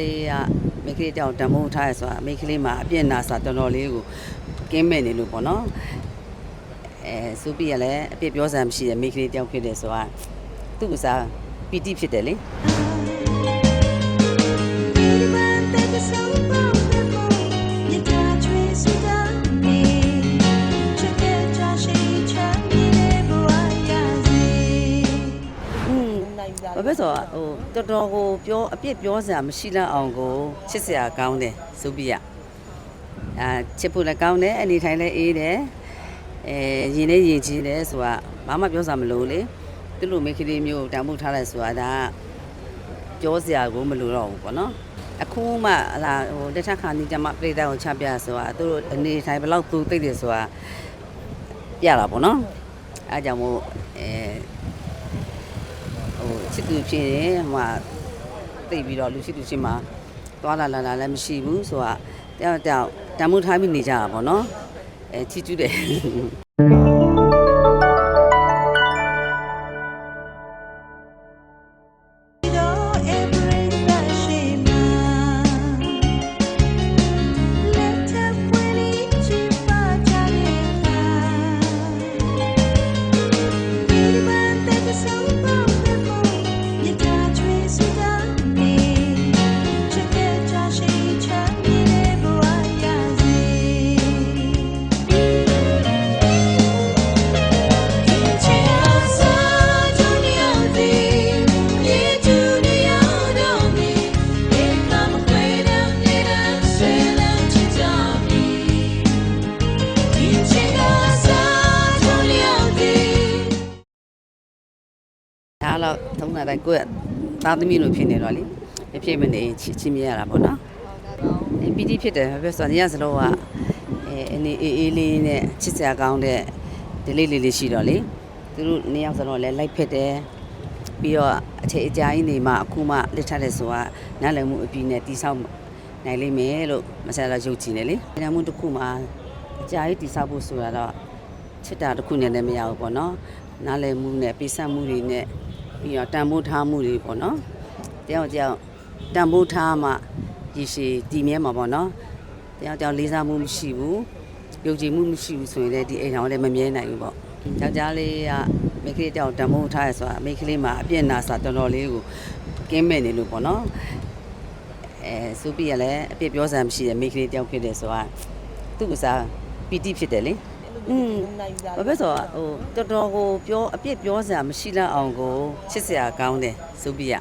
လေးတောင်တံမိုးထားရဆိုတာမိန်းကလေးမှာအပြည့်နာစာတော်တော်လေးကိုကင်းမဲ့နေလို့ပေါ့နော်အဲစူပီကလည်းအပြည့်ပြောစရာမရှိတဲ့မိန်းကလေးတယောက်ဖြစ်တယ်ဆိုတာသူ့အစားပီတိဖြစ်တယ်လေ ဘာဖြစ်ဆိုတော့ဟိုတော်တော်ကိုပြောအပြစ်ပြောစရာမရှိတော့အောင်ကိုချစ်စရာကောင်းတယ်စုပိယအာချစ်ဖို့လည်းကောင်းတယ်အနေထိုင်လည်းအေးတယ်အဲရင်လည်းရင်ကြီးတယ်ဆိုတာဘာမှပြောစရာမလိုလေသူ့လိုမိန်းကလေးမျိုးတန်ဖိုးထားလိုက်ဆိုတာဒါကပြောစရာကိုမလိုတော့ဘူးပေါ့နော်အခုမှဟလာဟိုလက်ထက်ခါနေကြမှာပြည်သားကိုချပြဆိုတာသူတို့အနေထိုင်ဘယ်လောက်သူသိတယ်ဆိုတာပြတာပေါ့နော်အဲဒါကြောင့်မို့အဲ ဟိုချစ်သူဖြစ်ရင်ဟိုမှာသိပြီးတော့လူချစ်သူချင်းမှာသွားလာလာလာလည်းမရှိဘူးဆိုတာတယောက်တယောက်တန်မိုးထားပြီးနေကြတာပေါ့နော်အဲချစ်ကျူးတယ် ဒါတော့သုံးတာတိုင်းကိုယ့်ရဲ့သားသမီးလိုဖြစ်နေတော့လေမဖြစ်မနေချစ်ချင်းမြရတာပေါ့နော်အဲပီတိဖြစ်တယ်ဘာဖြစ်ဆိုတော့ညစလုံးကအဲအနေအေးအေးလေးနဲ့ချစ်စရာကောင်းတဲ့ဒီလေးလေးလေးရှိတော့လေသူတို့နှစ်ယောက်စလုံးလည်းလိုက်ဖြစ်တယ်ပြီးတော့အချိန်အကြာကြီးနေမှအခုမှလက်ထပ်တဲ့ဆိုတာနားလည်မှုအပြီးနဲ့တိဆောက်နိုင်လိမ့်မယ်လို့မဆရာတော့ယုံကြည်နေလေနားမှုတစ်ခုမှအကြာကြီးတိဆောက်ဖို့ဆိုတာတော့ချစ်တာတစ်ခုနဲ့လည်းမရဘူးပေါ့နော်နားလည်မှုနဲ့ပိစက်မှုတွေနဲ့ ပြီးတော့တန်ဖိုးထားမှုတွေပေါ့နော်တယောက်တယောက်တန်ဖိုးထားမှရည်ရှိတည်မြဲမှာပေါ့နော်တယောက်တယောက်လေးစားမှုမရှိဘူးယုံကြည်မှုမရှိဘူးဆိုရင်လည်းဒီအိမ်တော်လည်းမမြဲနိုင်ဘူးပေါ့ယောက်ျားလေးကမိန်းကလေးတယောက်တန်ဖိုးထားရဆိုတာမိန်းကလေးမှာအပြည့်နာစာတော်တော်လေးကိုကင်းမဲ့နေလို့ပေါ့နော်အဲစူပီကလည်းအပြည့်ပြောစရာမရှိတဲ့မိန်းကလေးတယောက်ဖြစ်တယ်ဆိုတာသူ့အစားပီတိဖြစ်တယ်လေ อืมဘာဖြစ်ဆိုတော့ဟိုတော်တော်ကိုပြောအပြစ်ပြောစရာမရှိတော့အောင်ကိုချစ်စရာကောင်းတယ်စုပိယ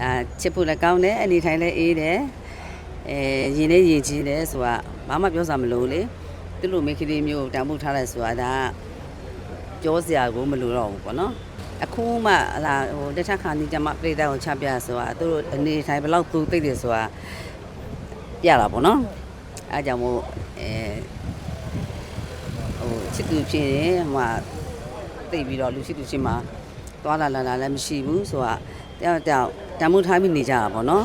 အာချစ်ဖို့လည်းကောင်းတယ်အနေထိုင်လည်းအေးတယ်အဲရင်လည်းရင်ကြီးတယ်ဆိုတာဘာမှပြောစရာမလိုလေသူ့လိုမိန်းကလေးမျိုးတန်ဖိုးထားလိုက်ဆိုတာဒါကပြောစရာကိုမလိုတော့ဘူးပေါ့နော်အခုမှဟလာဟိုလက်ထက်ခါနေကြမှာပြည်သားကိုချပြဆိုတာသူတို့အနေထိုင်ဘယ်လောက်သူသိတယ်ဆိုတာပြတာပေါ့နော်အဲဒါကြောင့်မို့အဲ ဟိုချစ်သူဖြစ်ရင်ဟိုမှာသိပြီးတော့လူချစ်သူချင်းမှာသွားလာလာလာလည်းမရှိဘူးဆိုတာတယောက်တယောက်တန်မိုးထားပြီးနေကြတာပေါ့နော်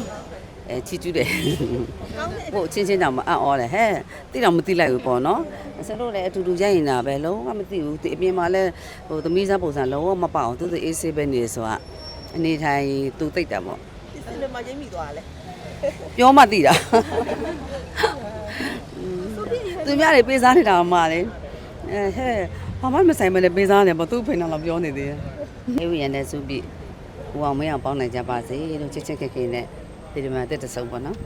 အဲချစ်ကျူးတယ်ဟိုချင်းချင်းတောင်မအံ့ဩတယ်ဟဲ့သိတော့မသိလိုက်ဘူးပေါ့နော်ဆရာတို့လည်းအတူတူရိုက်နေတာပဲလုံးဝမသိဘူးဒီအပြင်မှာလည်းဟိုသမီးစားပုံစံလုံးဝမပေါအောင်သူသူအေးဆေးပဲနေဆိုတာအနေထိုင်သူသိတာပေါ့ဒီစင်မှာရိမ့်မိသွားတယ်ပြောမှသိတာသူများတွေပေးစားနေတာမှလေ အဲဟဲ့ဘာမှမဆိုင်မလဲပေးစားနေပေါ့သူ့ဖိနေတော့ပြောနေသေးတယ်အေးဝရနဲ့စုပြီးဟိုအောင်မင်းအောင်ပေါင်းနိုင်ကြပါစေလို့ချစ်ချစ်ခင်ခင်နဲ့ဒီမှာတက်တဆုံပေါ့နော်